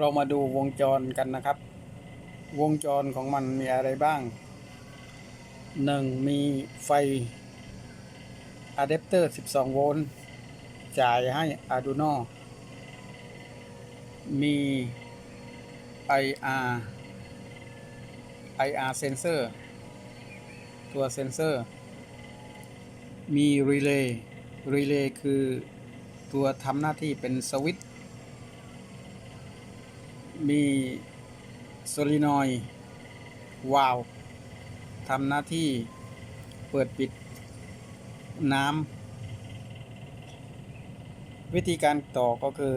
เรามาดูวงจรกันนะครับ วงจรของมันมีอะไรบ้าง 1. มีไฟอะแดปเตอร์ 12 โวลต์จ่ายให้ Arduino มี IR IR sensor ตัวเซนเซอร์ มีรีเลย์รีเลย์คือตัวทำหน้าที่เป็นสวิตช์ มีโซลินอยด์วาล์วทำหน้าที่เปิดปิดน้ำวิธีการต่อก็คือ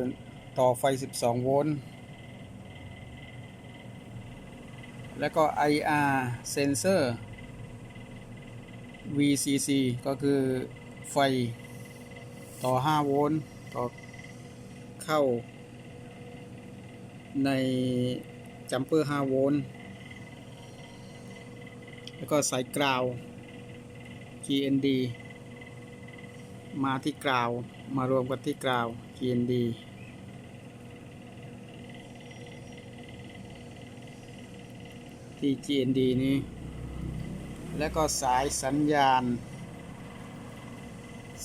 ต่อไฟ 12 โวลต์ แล้วก็ IR sensor VCC ก็คือไฟต่อ 5 โวลต์ ต่อเข้า ในจัมเปอร์5โวลต์แล้วก็สายกราว GND มาที่กราว มารวมกันที่กราว GND ที่ GND นี้ แล้วก็สายสัญญาณ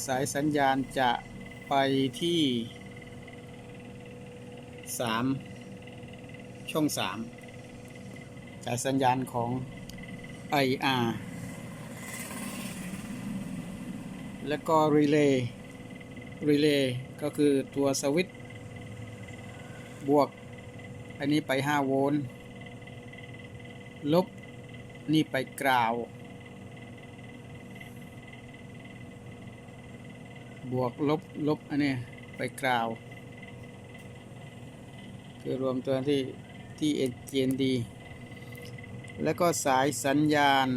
สายสัญญาณจะไปที่ 3 ช่องสายสัญญาณของ IR แล้วก็รีเลย์รีเลย์ก็คือตัวสวิตช์บวก อันนี้ไป 5 โวลต์ ลบ นี่ไปกราว บวกลบ ลบ อันนี้ไปกราว คือรวมตัวที่ ที่ GND แล้วก็สายสัญญาณ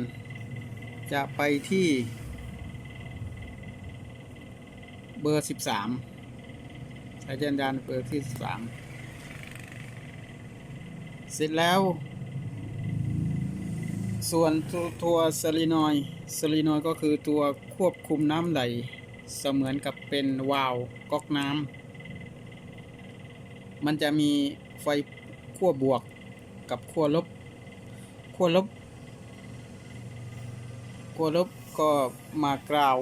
จะไปที่เบอร์ 13 สายสัญญาณเบอร์ที่ 13 เสร็จแล้ว ส่วนตัวตัวซลินอยซลินอยก็คือตัวควบคุมน้ำไหล เสมือนกับเป็นวาล์วก๊อกน้ำมันจะมีไฟ ขั้วบวกกับขั้วลบขั้วลบขั้วลบก็มากราว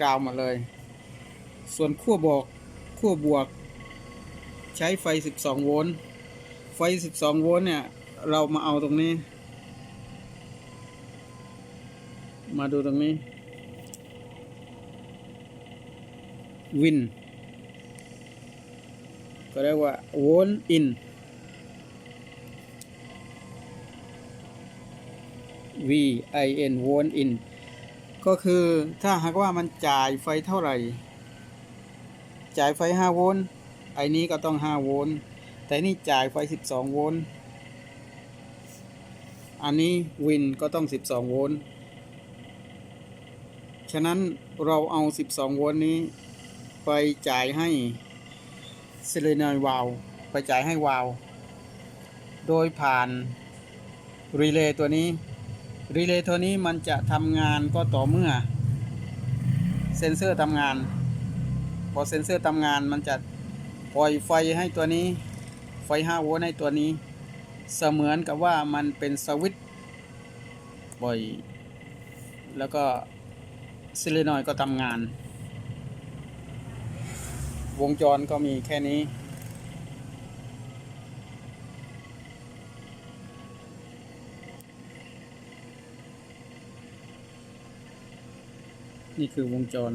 กราวมดเลย ส่วนขั้วบวกขั้วบวก ใช้ไฟ 12 โวลต์ไฟ 12 โวลต์เนี่ย เรามาเอาตรงนี้ มาดูตรงนี้ วิน ก็เรียกว่าโวลต์อิน V I N โวลต์อินก็คือถ้าหากว่ามันจ่ายไฟเท่าไหร่ จ่ายไฟ 5 โวลต์ไอ้นี้ก็ต้อง 5 โวลต์แต่นี่จ่ายไฟ 12 โวลต์อันนี้วินก็ต้อง 12 โวลต์ฉะนั้นเราเอา 12 โวลต์นี้ ไปจ่ายให้เซเลนอยวาลไปจ่ายให้วาลโดยผ่านรีเลย์ตัวนี้ รีเลย์ตัวนี้มันจะทำงานก็ต่อเมื่อ เซนเซอร์ทำงาน พอเซนเซอร์ทำงานมันจะปล่อยไฟให้ตัวนี้ ไฟ 5 โวลต์ให้ตัวนี้ เสมือนกับว่ามันเป็นสวิตช์ปล่อย แล้วก็ซิลินอยก็ทำงาน วงจรก็มีแค่นี้ นี่คือวงจร